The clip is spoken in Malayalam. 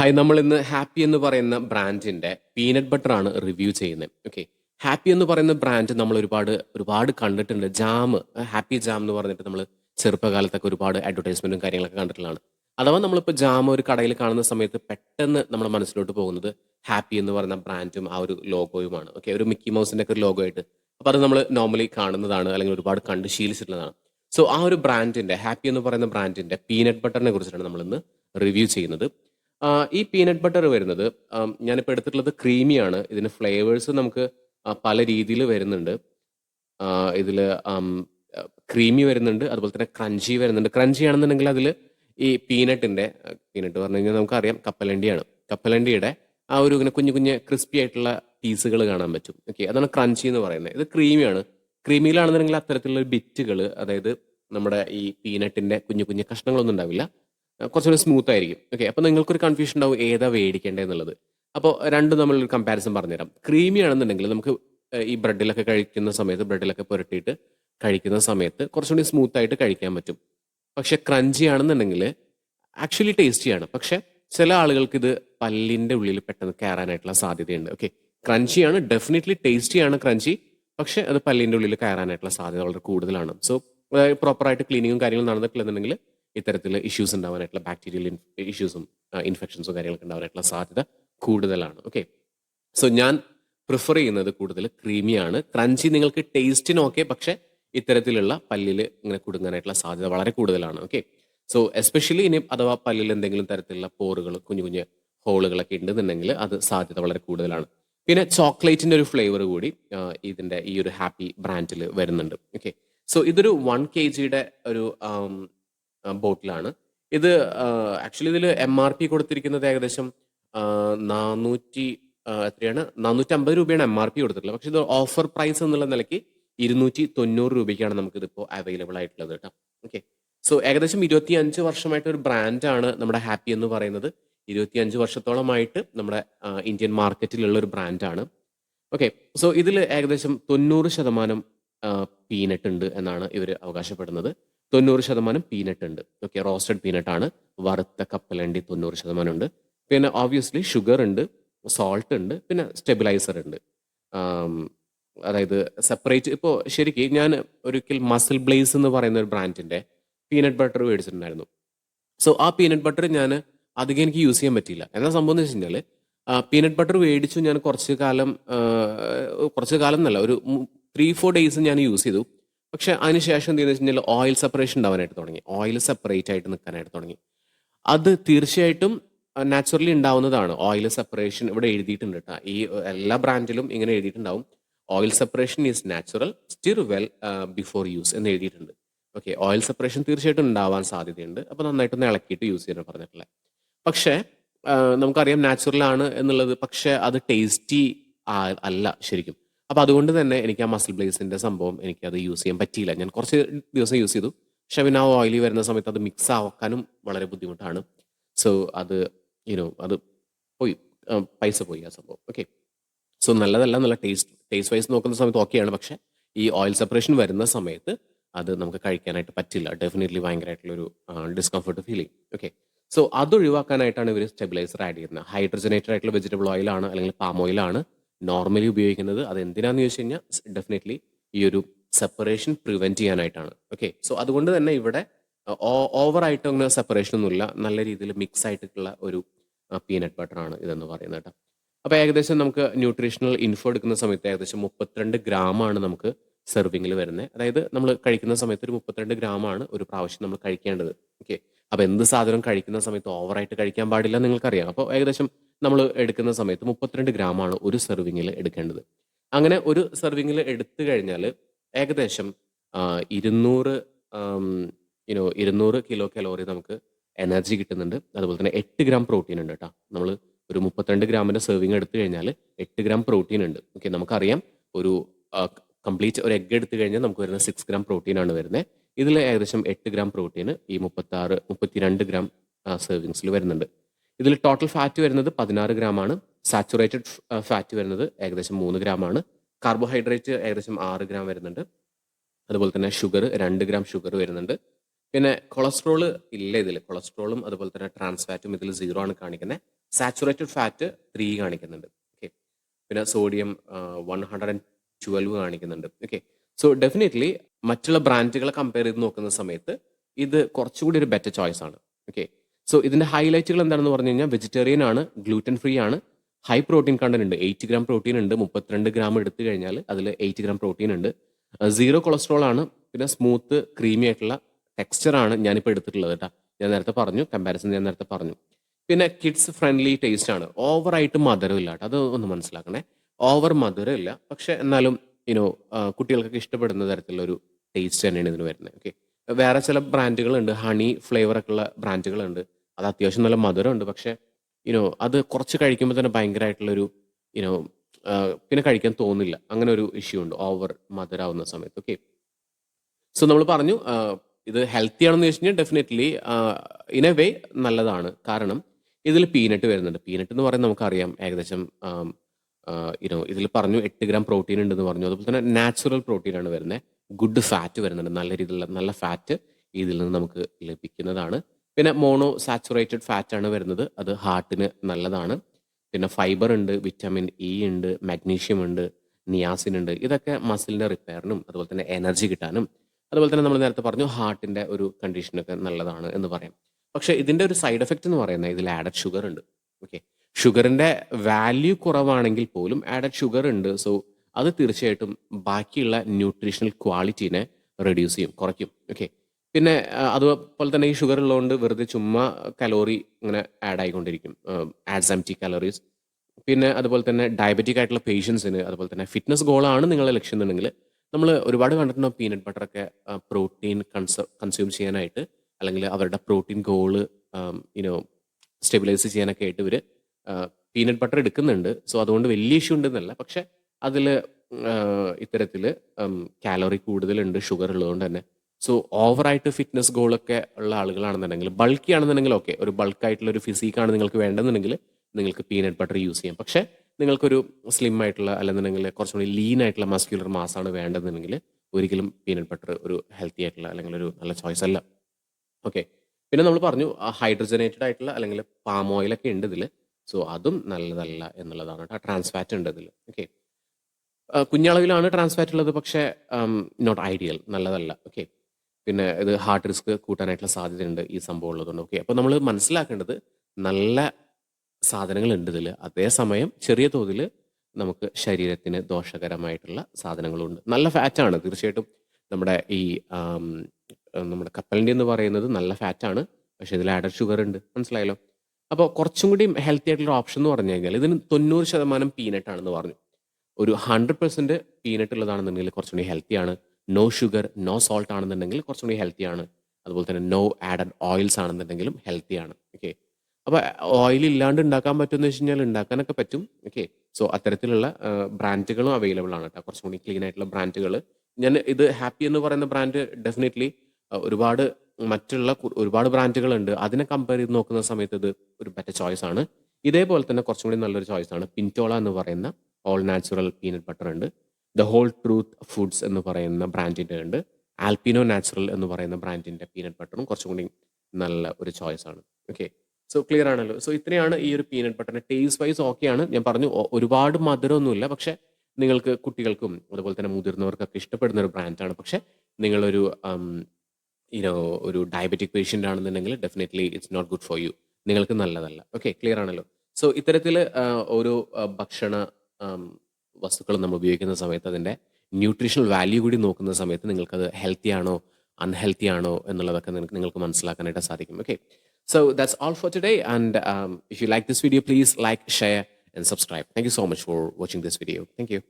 ഹായ് നമ്മൾ ഇന്ന് ഹാപ്പി എന്ന് പറയുന്ന ബ്രാൻഡിന്റെ പീനട്ട് ബട്ടർ ആണ് റിവ്യൂ ചെയ്യുന്നത് ഓക്കെ ഹാപ്പി എന്ന് പറയുന്ന ബ്രാൻഡ് നമ്മൾ ഒരുപാട് ഒരുപാട് കണ്ടിട്ടുണ്ട്. ജാം ഹാപ്പി ജാം എന്ന് പറഞ്ഞിട്ട് നമ്മൾ ചെറുപ്പകാലത്തൊക്കെ ഒരുപാട് അഡ്വർടൈസ്മെന്റും കാര്യങ്ങളൊക്കെ കണ്ടിട്ടുള്ളതാണ്. അഥവാ നമ്മളിപ്പോൾ ജാം ഒരു കടയിൽ കാണുന്ന സമയത്ത് പെട്ടെന്ന് നമ്മുടെ മനസ്സിലോട്ട് പോകുന്നത് ഹാപ്പി എന്ന് പറയുന്ന ബ്രാൻഡും ആ ഒരു ലോഗോയുമാണ് ഓക്കെ ഒരു മിക്കി മൗസിന്റെ ഒക്കെ ഒരു ലോഗോ ആയിട്ട്. അപ്പോൾ അത് നമ്മൾ നോർമലി കാണുന്നതാണ് അല്ലെങ്കിൽ ഒരുപാട് കണ്ട് ശീലിച്ചിട്ടുള്ളതാണ്. സോ ആ ഒരു ബ്രാൻഡിന്റെ ഹാപ്പി എന്ന് പറയുന്ന ബ്രാൻഡിന്റെ പീനട്ട് ബട്ടറിനെ കുറിച്ചിട്ടാണ് നമ്മൾ ഇന്ന് റിവ്യൂ ചെയ്യുന്നത്. ഈ പീനട്ട് ബട്ടർ വരുന്നത് ഞാനിപ്പോൾ എടുത്തിട്ടുള്ളത് ക്രീമിയാണ് ഇതിന് ഫ്ലേവേഴ്സ് നമുക്ക് പല രീതിയിൽ വരുന്നുണ്ട്. ഇതിൽ ക്രീമി വരുന്നുണ്ട് അതുപോലെ തന്നെ ക്രഞ്ചി വരുന്നുണ്ട്. ക്രഞ്ചി ആണെന്നുണ്ടെങ്കിൽ അതിൽ ഈ പീനട്ടിന്റെ പീനട്ട് പറഞ്ഞു കഴിഞ്ഞാൽ നമുക്കറിയാം കപ്പലണ്ടിയാണ്. കപ്പലണ്ടിയുടെ ആ ഒരു ഇങ്ങനെ കുഞ്ഞു കുഞ്ഞ് ക്രിസ്പി ആയിട്ടുള്ള പീസുകൾ കാണാൻ പറ്റും. ഓക്കെ അതാണ് ക്രഞ്ചി എന്ന് പറയുന്നത്. ഇത് ക്രീമിയാണ് ക്രീമിയിലാണെന്നുണ്ടെങ്കിൽ അത്തരത്തിലുള്ള ബിറ്റുകൾ അതായത് നമ്മുടെ ഈ പീനട്ടിന്റെ കുഞ്ഞു കുഞ്ഞു കഷ്ണങ്ങളൊന്നും ഉണ്ടാവില്ല. കുറച്ചുകൂടി സ്മൂത്ത് ആയിരിക്കും. ഓക്കെ അപ്പൊ നിങ്ങൾക്കൊരു കൺഫ്യൂഷൻ ഉണ്ടാവും ഏതാ എന്നുള്ളത്. അപ്പോൾ രണ്ടും തമ്മിലൊരു കമ്പാരിസൺ പറഞ്ഞുതരാം. ക്രീമി ആണെന്നുണ്ടെങ്കിൽ നമുക്ക് ഈ ബ്രെഡിലൊക്കെ കഴിക്കുന്ന സമയത്ത് ബ്രെഡിലൊക്കെ പുരട്ടിയിട്ട് കഴിക്കുന്ന സമയത്ത് കുറച്ചുകൂടി സ്മൂത്ത് ആയിട്ട് കഴിക്കാൻ പറ്റും. പക്ഷെ ക്രഞ്ചി ആണെന്നുണ്ടെങ്കിൽ ആക്ച്വലി ടേസ്റ്റിയാണ് പക്ഷെ ചില ആളുകൾക്ക് ഇത് പല്ലിന്റെ ഉള്ളിൽ പെട്ടെന്ന് കയറാനായിട്ടുള്ള സാധ്യതയുണ്ട്. ഓക്കെ ക്രഞ്ചിയാണ് ഡെഫിനറ്റ്ലി ടേസ്റ്റിയാണ് ക്രഞ്ചി പക്ഷെ അത് പല്ലിന്റെ ഉള്ളിൽ കയറാനായിട്ടുള്ള സാധ്യത വളരെ കൂടുതലാണ്. സോ പ്രോപ്പറായിട്ട് ക്ലീനിങ്ങും കാര്യങ്ങളും നടന്നിട്ടില്ലെന്നുണ്ടെങ്കിൽ ഇത്തരത്തിൽ ഇഷ്യൂസ് ഉണ്ടാവാനായിട്ടുള്ള ബാക്ടീരിയൽ ഇഷ്യൂസും ഇൻഫെക്ഷൻസും കാര്യങ്ങളൊക്കെ ഉണ്ടാവാനായിട്ടുള്ള സാധ്യത കൂടുതലാണ്. ഓക്കെ സോ ഞാൻ പ്രിഫർ ചെയ്യുന്നത് കൂടുതൽ ക്രീമിയാണ് ക്രഞ്ചി നിങ്ങൾക്ക് ടേസ്റ്റിനൊക്കെ പക്ഷേ ഇത്തരത്തിലുള്ള പല്ലിൽ ഇങ്ങനെ കുടുങ്ങാനായിട്ടുള്ള സാധ്യത വളരെ കൂടുതലാണ്. ഓക്കെ സോ എസ്പെഷ്യലി ഇനി അഥവാ പല്ലിൽ എന്തെങ്കിലും തരത്തിലുള്ള പോറുകൾ കുഞ്ഞു കുഞ്ഞു ഹോളുകളൊക്കെ ഉണ്ടെന്നുണ്ടെങ്കിൽ അത് സാധ്യത വളരെ കൂടുതലാണ്. പിന്നെ ചോക്ലേറ്റിന്റെ ഒരു ഫ്ലേവർ കൂടി ഇതിന്റെ ഈ ഒരു ഹാപ്പി ബ്രാൻഡിൽ വരുന്നുണ്ട്. ഓക്കെ സോ ഇതൊരു വൺ കെ ജിയുടെ ഒരു ബോട്ടിലാണ്. ഇത് ആക്ച്വലി ഇതിൽ എം ആർ പി കൊടുത്തിരിക്കുന്നത് ഏകദേശം നാനൂറ്റി എത്രയാണ്? നാനൂറ്റി അമ്പത് രൂപയാണ് എം ആർ പി കൊടുത്തിട്ടുള്ളത്. പക്ഷെ ഇത് ഓഫർ പ്രൈസ് എന്നുള്ള നിലയ്ക്ക് ഇരുന്നൂറ്റി തൊണ്ണൂറ് രൂപയ്ക്കാണ് നമുക്കിതിപ്പോൾ അവൈലബിൾ ആയിട്ടുള്ളത് കേട്ടോ. ഓക്കെ സോ ഏകദേശം ഇരുപത്തി അഞ്ച് വർഷമായിട്ട് ഒരു ബ്രാൻഡാണ് നമ്മുടെ ഹാപ്പി എന്ന് പറയുന്നത്. ഇരുപത്തി അഞ്ച് വർഷത്തോളമായിട്ട് നമ്മുടെ ഇന്ത്യൻ മാർക്കറ്റിലുള്ള ഒരു ബ്രാൻഡാണ് ഓക്കെ സോ ഇതിൽ ഏകദേശം തൊണ്ണൂറ് ശതമാനം പീനട്ട് ഉണ്ട് എന്നാണ് ഇവർ അവകാശപ്പെടുന്നത്. തൊണ്ണൂറ് ശതമാനം പീനട്ട് ഉണ്ട്. ഓക്കെ റോസ്റ്റഡ് പീനട്ട് ആണ്. വറുത്ത കപ്പലണ്ടി തൊണ്ണൂറ് ശതമാനം ഉണ്ട്. പിന്നെ ഓബ്വിയസ്ലി ഷുഗർ ഉണ്ട് സോൾട്ട് ഉണ്ട് പിന്നെ സ്റ്റെബിലൈസർ ഉണ്ട്. അതായത് സെപ്പറേറ്റ് ഇപ്പോൾ ശരിക്കും ഞാൻ ഒരിക്കൽ മസിൽ ബ്ലേസ് എന്ന് പറയുന്ന ഒരു ബ്രാൻഡിന്റെ പീനട്ട് ബട്ടർ മേടിച്ചിട്ടുണ്ടായിരുന്നു. സോ ആ പീനട്ട് ബട്ടർ ഞാൻ അധികം എനിക്ക് യൂസ് ചെയ്യാൻ പറ്റിയില്ല. എന്താ സംഭവം എന്ന് വെച്ച് കഴിഞ്ഞാൽ പീനട്ട് ബട്ടർ മേടിച്ചു ഞാൻ കുറച്ച് കാലം കുറച്ച് കാലം എന്നല്ല ഒരു ത്രീ ഫോർ ഡേയ്സ് ഞാൻ യൂസ് ചെയ്തു. പക്ഷെ അതിനുശേഷം എന്ത് വെച്ച് കഴിഞ്ഞാൽ ഓയിൽ സെപ്പറേഷൻ ഉണ്ടാവാനായിട്ട് തുടങ്ങി. ഓയിൽ സെപ്പറേറ്റ് ആയിട്ട് നിൽക്കാനായിട്ട് തുടങ്ങി. അത് തീർച്ചയായിട്ടും നാച്ചുറലി ഉണ്ടാവുന്നതാണ്. ഓയിൽ സെപ്പറേഷൻ ഇവിടെ എഴുതിയിട്ടുണ്ട് കേട്ടോ ഈ എല്ലാ ബ്രാൻഡിലും ഇങ്ങനെ എഴുതിയിട്ടുണ്ടാവും. Oil separation is natural stir well before use എന്ന് എഴുതിയിട്ടുണ്ട്. ഓക്കെ ഓയിൽ സെപ്പറേഷൻ തീർച്ചയായിട്ടും ഉണ്ടാവാൻ സാധ്യതയുണ്ട്. അപ്പോൾ നന്നായിട്ടൊന്ന് ഇളക്കിയിട്ട് യൂസ് ചെയ്യാൻ പറഞ്ഞിട്ടുള്ളത് പക്ഷേ നമുക്കറിയാം നാച്ചുറൽ ആണ് എന്നുള്ളത്. പക്ഷേ അത് ടേസ്റ്റി അല്ല ശരിക്കും. അപ്പൊ അതുകൊണ്ട് തന്നെ എനിക്ക് ആ മസിൽ ബ്ലേസിന്റെ സംഭവം എനിക്ക് അത് യൂസ് ചെയ്യാൻ പറ്റിയില്ല. ഞാൻ കുറച്ച് ദിവസം യൂസ് ചെയ്തു. പക്ഷെ പിന്നെ ആ ഓയിലി വരുന്ന സമയത്ത് അത് മിക്സ് ആക്കാനും വളരെ ബുദ്ധിമുട്ടാണ്. സോ അത് യുനോ അത് പോയി. പൈസ പോയി ആ സംഭവം. ഓക്കെ സോ നല്ലതല്ല നല്ല ടേസ്റ്റ് ടേസ്റ്റ് വൈസ് നോക്കുന്ന സമയത്ത് ഓക്കെയാണ് പക്ഷേ ഈ ഓയിൽ സെപ്പറേഷൻ വരുന്ന സമയത്ത് അത് നമുക്ക് കഴിക്കാനായിട്ട് പറ്റില്ല. ഡെഫിനറ്റ്ലി ഭയങ്കരമായിട്ടുള്ളൊരു ഡിസ്കംഫർട്ട് ചെയ്യും. ഓക്കെ സോ അത് ഒഴിവാക്കാനായിട്ടാണ് ഇവർ സ്റ്റെബിലൈസർ ആഡ് ചെയ്യുന്നത്. ഹൈഡ്രജനേറ്റഡ് ആയിട്ടുള്ള വെജിറ്റബിൾ ഓയിലാണ് അല്ലെങ്കിൽ പാം ഓയിലാണ് നോർമലി ഉപയോഗിക്കുന്നത് അത് എന്തിനാന്ന് ചോദിച്ചു കഴിഞ്ഞാൽ ഡെഫിനറ്റ്ലി ഈ ഒരു സെപ്പറേഷൻ പ്രിവെന്റ് ചെയ്യാനായിട്ടാണ്. ഓക്കെ സോ അതുകൊണ്ട് തന്നെ ഇവിടെ ഓവർ ആയിട്ട് അങ്ങനെ സെപ്പറേഷൻ ഒന്നുമില്ല. നല്ല രീതിയിൽ മിക്സ് ആയിട്ടുള്ള ഒരു പീനട്ട് ബട്ടർ ആണ് ഇതെന്ന് പറയുന്നത് കേട്ടോ. അപ്പൊ ഏകദേശം നമുക്ക് ന്യൂട്രീഷണൽ ഇൻഫോ എടുക്കുന്ന സമയത്ത് ഏകദേശം മുപ്പത്തിരണ്ട് ഗ്രാം ആണ് നമുക്ക് സെർവിങ്ങിൽ വരുന്നത്. അതായത് നമ്മൾ കഴിക്കുന്ന സമയത്ത് ഒരു മുപ്പത്തിരണ്ട് ഗ്രാം ആണ് ഒരു പ്രാവശ്യം നമ്മൾ കഴിക്കേണ്ടത്. ഓക്കെ അപ്പൊ എന്ത് സാധനം കഴിക്കുന്ന സമയത്ത് ഓവറായിട്ട് കഴിക്കാൻ പാടില്ല നിങ്ങൾക്കറിയാം. അപ്പോൾ ഏകദേശം നമ്മൾ എടുക്കുന്ന സമയത്ത് മുപ്പത്തിരണ്ട് ഗ്രാം ആണ് ഒരു സെർവിങ്ങിൽ എടുക്കേണ്ടത്. അങ്ങനെ ഒരു സെർവിങ്ങിൽ എടുത്തു കഴിഞ്ഞാൽ ഏകദേശം ഇരുന്നൂറ് യുനോ ഇരുന്നൂറ് കിലോ കലോറി നമുക്ക് എനർജി കിട്ടുന്നുണ്ട്. അതുപോലെ തന്നെ എട്ട് ഗ്രാം പ്രോട്ടീൻ ഉണ്ട് കേട്ടോ. നമ്മൾ ഒരു മുപ്പത്തിരണ്ട് ഗ്രാമിന്റെ സെർവിങ് എടുത്തു കഴിഞ്ഞാൽ എട്ട് ഗ്രാം പ്രോട്ടീൻ ഉണ്ട്. ഓക്കെ നമുക്കറിയാം ഒരു കംപ്ലീറ്റ് ഒരു എഗ് എടുത്തു കഴിഞ്ഞാൽ നമുക്ക് വരുന്ന സിക്സ് ഗ്രാം പ്രോട്ടീൻ ആണ് വരുന്നത് ഇതിൽ ഏകദേശം എട്ട് ഗ്രാം പ്രോട്ടീൻ ഈ മുപ്പത്തി ആറ് മുപ്പത്തിരണ്ട് ഗ്രാം സെർവിങ്സിൽ വരുന്നുണ്ട്. ഇതിൽ ടോട്ടൽ ഫാറ്റ് വരുന്നത് പതിനാറ് ഗ്രാം ആണ്. സാച്ചുറേറ്റഡ് ഫാറ്റ് വരുന്നത് ഏകദേശം മൂന്ന് ഗ്രാം ആണ്. കാർബോഹൈഡ്രേറ്റ് ഏകദേശം ആറ് ഗ്രാം വരുന്നുണ്ട്. അതുപോലെ തന്നെ ഷുഗർ രണ്ട് ഗ്രാം ഷുഗർ വരുന്നുണ്ട്. പിന്നെ കൊളസ്ട്രോൾ ഇല്ല ഇതിൽ കൊളസ്ട്രോളും അതുപോലെ തന്നെ ട്രാൻസ് ഫാറ്റും ഇതിൽ സീറോ ആണ് കാണിക്കുന്നത് സാച്ചുറേറ്റഡ് ഫാറ്റ് ത്രീ കാണിക്കുന്നുണ്ട്. ഓക്കെ പിന്നെ sodium one hundred and twelve കാണിക്കുന്നുണ്ട്. ഓക്കെ സോ ഡെഫിനറ്റ്ലി മറ്റുള്ള ബ്രാൻഡുകളെ കമ്പയർ ചെയ്ത് നോക്കുന്ന സമയത്ത് ഇത് കുറച്ചുകൂടി ഒരു ബെറ്റർ ചോയ്സ് ആണ്. ഓക്കെ സോ ഇതിന്റെ ഹൈലൈറ്റുകൾ എന്താണെന്ന് പറഞ്ഞു കഴിഞ്ഞാൽ വെജിറ്റേറിയൻ ആണ് ഗ്ലൂറ്റൻ ഫ്രീ ആണ്. ഹൈ പ്രോട്ടീൻ കണ്ടന്റ് ഉണ്ട്. എയ്റ്റ് ഗ്രാം പ്രോട്ടീൻ ഉണ്ട്. മുപ്പത്തിരണ്ട് ഗ്രാം എടുത്തു കഴിഞ്ഞാൽ അതിൽ എയ്റ്റ് ഗ്രാം പ്രോട്ടീൻ ഉണ്ട്. സീറോ കൊളസ്ട്രോൾ ആണ്. പിന്നെ സ്മൂത്ത് ക്രീമി ആയിട്ടുള്ള ടെക്സ്ചർ ആണ് ഞാനിപ്പോൾ എടുത്തിട്ടുള്ളത് കേട്ടോ. ഞാൻ നേരത്തെ പറഞ്ഞു കമ്പാരിസൺ ഞാൻ നേരത്തെ പറഞ്ഞു. പിന്നെ കിഡ്സ് ഫ്രണ്ട്ലി ടേസ്റ്റ് ആണ്. ഓവറായിട്ട് മധുരം ഇല്ല കേട്ടോ. അത് ഒന്ന് മനസ്സിലാക്കണേ. ഓവർ മധുരം ഇല്ല പക്ഷെ എന്നാലും യുനോ കുട്ടികൾക്കൊക്കെ ഇഷ്ടപ്പെടുന്ന തരത്തിലുള്ള ഒരു ടേസ്റ്റ് തന്നെയാണ് ഇതിന് വരുന്നത്. ഓക്കെ വേറെ ചില ബ്രാൻഡുകളുണ്ട് ഹണി ഫ്ലേവറൊക്കെ ഉള്ള ബ്രാൻഡുകളുണ്ട് അത് അത്യാവശ്യം നല്ല മധുരമുണ്ട്. പക്ഷെ യുനോ അത് കുറച്ച് കഴിക്കുമ്പോൾ തന്നെ ഭയങ്കരമായിട്ടുള്ളൊരു യുനോ പിന്നെ കഴിക്കാൻ തോന്നില്ല. അങ്ങനെ ഒരു ഇഷ്യൂ ഉണ്ട്. ഓവർ മധുരാവുന്ന സമയത്ത്. ഓക്കെ സോ നമ്മൾ പറഞ്ഞു ഇത് ഹെൽത്തി ആണെന്ന് ചോദിച്ചു കഴിഞ്ഞാൽ ഡെഫിനറ്റ്ലി ഇൻ എ വേ നല്ലതാണ്. കാരണം ഇതിൽ പീനട്ട് വരുന്നുണ്ട്. പീനട്ട് എന്ന് പറയുന്നത് നമുക്കറിയാം. ഏകദേശം യുനോ ഇതിൽ പറഞ്ഞു എട്ട് ഗ്രാം പ്രോട്ടീൻ ഉണ്ടെന്ന് പറഞ്ഞു. അതുപോലെ തന്നെ നാച്ചുറൽ പ്രോട്ടീൻ ആണ് വരുന്നത് ഗുഡ് ഫാറ്റ് വരുന്നുണ്ട്. നല്ല രീതിയിലുള്ള നല്ല ഫാറ്റ് ഇതിൽ നിന്ന് നമുക്ക് ലഭിക്കുന്നതാണ്. പിന്നെ മോണോ സാച്ചുറേറ്റഡ് ഫാറ്റ് ആണ് വരുന്നത്. അത് ഹാർട്ടിന് നല്ലതാണ്. പിന്നെ ഫൈബർ ഉണ്ട് വിറ്റാമിൻ ഇ ഉണ്ട് മാഗ്നീഷ്യം ഉണ്ട് നിയാസിൻ ഉണ്ട്. ഇതൊക്കെ മസിലിന്റെ റിപ്പയറിനും അതുപോലെ തന്നെ എനർജി കിട്ടാനും അതുപോലെ തന്നെ നമ്മൾ നേരത്തെ പറഞ്ഞു ഹാർട്ടിന്റെ ഒരു കണ്ടീഷനൊക്കെ നല്ലതാണ് എന്ന് പറയാം. പക്ഷേ ഇതിന്റെ ഒരു സൈഡ് എഫക്റ്റ് എന്ന് പറയുന്നത് ഇതിൽ ആഡഡ് ഷുഗർ ഉണ്ട്. ഓക്കെ ഷുഗറിന്റെ വാല്യൂ കുറവാണെങ്കിൽ പോലും ആഡഡ് ഷുഗർ ഉണ്ട്. സോ അത് തീർച്ചയായിട്ടും ബാക്കിയുള്ള ന്യൂട്രീഷണൽ ക്വാളിറ്റീനെ റെഡ്യൂസ് ചെയ്യും കുറയ്ക്കും. ഓക്കെ പിന്നെ അതുപോലെ തന്നെ ഈ ഷുഗർ ഉള്ളതുകൊണ്ട് വെറുതെ ചുമ്മാ കലോറി ഇങ്ങനെ ആഡ് ആയിക്കൊണ്ടിരിക്കും. ആഡ്സ് കലോറീസ് പിന്നെ അതുപോലെ തന്നെ ഡയബറ്റിക് ആയിട്ടുള്ള പേഷ്യൻസിന് അതുപോലെ തന്നെ ഫിറ്റ്നസ് ഗോളാണ് നിങ്ങളെ ലക്ഷ്യം എന്നുണ്ടെങ്കിൽ നമ്മൾ ഒരുപാട് കണ്ടിട്ടുണ്ടാവും പീനട്ട് ബട്ടറൊക്കെ പ്രോട്ടീൻ കൺസ കൺസ്യൂം ചെയ്യാനായിട്ട്? അല്ലെങ്കിൽ അവരുടെ പ്രോട്ടീൻ ഗോൾ യുനോ സ്റ്റെബിലൈസ് ചെയ്യാനൊക്കെ ആയിട്ട് ഇവർ പീനട്ട് ബട്ടർ എടുക്കുന്നുണ്ട്. സോ അതുകൊണ്ട് വലിയ ഇഷ്യൂ ഉണ്ടെന്നല്ല. പക്ഷെ അതിൽ ഇത്തരത്തിൽ കാലറി കൂടുതലുണ്ട് ഷുഗർ ഉള്ളതുകൊണ്ട് തന്നെ. സോ ഓവറായിട്ട് ഫിറ്റ്നസ് ഗോളൊക്കെ ഉള്ള ആളുകളാണെന്നുണ്ടെങ്കിൽ ബൾക്കി ആണെന്നുണ്ടെങ്കിൽ ഓക്കെ ഒരു ബൾക്കായിട്ടുള്ള ഒരു ഫിസിക്കാണ് നിങ്ങൾക്ക് വേണ്ടെന്നുണ്ടെങ്കിൽ നിങ്ങൾക്ക് പീനട്ട് ബട്ടർ യൂസ് ചെയ്യാം. പക്ഷേ നിങ്ങൾക്കൊരു സ്ലിം ആയിട്ടുള്ള അല്ലെന്നുണ്ടെങ്കിൽ കുറച്ചുകൂടി ലീൻ ആയിട്ടുള്ള മസ്ക്യുലർ മാസ് ആണ് വേണ്ടതെന്നുണ്ടെങ്കിൽ ഒരിക്കലും പീനട്ട് ബട്ടർ ഒരു ഹെൽത്തി ആയിട്ടുള്ള അല്ലെങ്കിൽ ഒരു നല്ല ചോയ്സ് അല്ല. ഓക്കെ പിന്നെ നമ്മൾ പറഞ്ഞു ഹൈഡ്രജനേറ്റഡ് ആയിട്ടുള്ള അല്ലെങ്കിൽ പാം ഓയിലൊക്കെ ഉണ്ട് ഇതിൽ സോ അതും നല്ലതല്ല എന്നുള്ളതാണ്. ആ ട്രാൻസ് ഉണ്ട് ഇതിൽ ഓക്കെ കുഞ്ഞളവിലാണ് ട്രാൻസ്ഫാറ്റ് ഉള്ളത് പക്ഷേ നോട്ട് ഐഡിയൽ നല്ലതല്ല. ഓക്കെ പിന്നെ ഇത് ഹാർട്ട് റിസ്ക് കൂട്ടാനായിട്ടുള്ള സാധ്യതയുണ്ട് ഈ സംഭവം ഉള്ളതുകൊണ്ട്. ഓക്കെ അപ്പോൾ നമ്മൾ മനസ്സിലാക്കേണ്ടത് നല്ല സാധനങ്ങൾ ഉണ്ട് ഇതിൽ അതേസമയം ചെറിയ തോതിൽ നമുക്ക് ശരീരത്തിന് ദോഷകരമായിട്ടുള്ള സാധനങ്ങളുണ്ട്. നല്ല ഫാറ്റാണ് തീർച്ചയായിട്ടും നമ്മുടെ ഈ നമ്മുടെ കപ്പലിന്റെ എന്ന് പറയുന്നത് നല്ല ഫാറ്റാണ് പക്ഷേ ഇതിൽ ആഡഡ് ഷുഗർ ഉണ്ട്. മനസ്സിലായല്ലോ? അപ്പോൾ കുറച്ചും കൂടി ഹെൽത്തി ആയിട്ടുള്ള ഓപ്ഷൻ എന്ന് പറഞ്ഞു കഴിഞ്ഞാൽ ഇതിന് തൊണ്ണൂറ് ശതമാനം പീനട്ട് ആണെന്ന് പറഞ്ഞു. ഒരു ഹൺഡ്രഡ് പെർസെന്റ് പീനട്ട് ഉള്ളതാണെന്നുണ്ടെങ്കിൽ കുറച്ചും കൂടി ഹെൽത്തി ആണ്. നോ ഷുഗർ നോ സോൾട്ട് ആണെന്നുണ്ടെങ്കിൽ കുറച്ചും കൂടി ഹെൽത്തി ആണ്. അതുപോലെ തന്നെ നോ ആഡഡ് ഓയിൽസ് ആണെന്നുണ്ടെങ്കിലും ഹെൽത്തി ആണ്. ഓക്കെ അപ്പോൾ ഓയിൽ ഇല്ലാണ്ട് ഉണ്ടാക്കാൻ പറ്റുമെന്ന് വെച്ച് കഴിഞ്ഞാൽ ഉണ്ടാക്കാനൊക്കെ പറ്റും. ഓക്കെ സോ അത്തരത്തിലുള്ള ബ്രാൻഡുകളും അവൈലബിൾ ആണ് കേട്ടോ. കുറച്ചും കൂടി ക്ലീൻ ആയിട്ടുള്ള ബ്രാൻഡുകൾ ഞാൻ ഇത് ഹാപ്പി എന്ന് പറയുന്ന ബ്രാൻഡ് ഡെഫിനറ്റ്ലി ഒരുപാട് മറ്റുള്ള ഒരുപാട് ബ്രാൻഡുകളുണ്ട്. അതിനെ കമ്പയർ ചെയ്ത് നോക്കുന്ന സമയത്ത് ഇത് ഒരു ബെറ്റർ ചോയ്സ് ആണ്. ഇതേപോലെ തന്നെ കുറച്ചും കൂടി നല്ലൊരു ചോയ്സ് ആണ്. പിന്റോള എന്ന് പറയുന്ന ഓൾ നാച്ചുറൽ പീനട്ട് ബട്ടർ ഉണ്ട്. ദ ഹോൾ ട്രൂത്ത് ഫുഡ്സ് എന്ന് പറയുന്ന ബ്രാൻഡിന്റെ ഉണ്ട്. ആൽപിനോ നാച്ചുറൽ എന്ന് പറയുന്ന ബ്രാൻഡിന്റെ പീനട്ട് ബട്ടറും കുറച്ചും കൂടി നല്ല ഒരു ചോയ്സ് ആണ്. ഓക്കെ സോ ക്ലിയർ ആണല്ലോ. സോ ഇത്രയാണ് ഈ ഒരു പീനട്ട് ബട്ടറിന്റെ ടേസ്റ്റ് വൈസ് ഓക്കെയാണ് ഞാൻ പറഞ്ഞു ഒരുപാട് മധുരമൊന്നുമില്ല. പക്ഷേ നിങ്ങൾക്ക് കുട്ടികൾക്കും അതുപോലെ തന്നെ മുതിർന്നവർക്കൊക്കെ ഇഷ്ടപ്പെടുന്ന ഒരു ബ്രാൻഡാണ് പക്ഷേ നിങ്ങളൊരു യുനോ ഒരു ഡയബറ്റിക് പേഷ്യന്റ് ആണെന്നുണ്ടെങ്കിൽ definitely it's not good for you നിങ്ങൾക്ക് നല്ലതല്ല. ഓക്കെ ക്ലിയർ ആണല്ലോ. സോ ഇത്തരത്തിൽ ഒരു ഭക്ഷണ വസ്തുക്കൾ നമ്മൾ ഉപയോഗിക്കുന്ന സമയത്ത് അതിന്റെ ന്യൂട്രീഷണൽ വാല്യൂ കൂടി നോക്കുന്ന സമയത്ത് നിങ്ങൾക്കത് ഹെൽത്തി ആണോ അൺഹെൽത്തി ആണോ എന്നുള്ളതൊക്കെ നിങ്ങൾക്ക് നിങ്ങൾക്ക് മനസ്സിലാക്കാനായിട്ട് സാധിക്കും. Okay so that's all for today and if you like this video please like share and subscribe thank you so much for watching this video thank you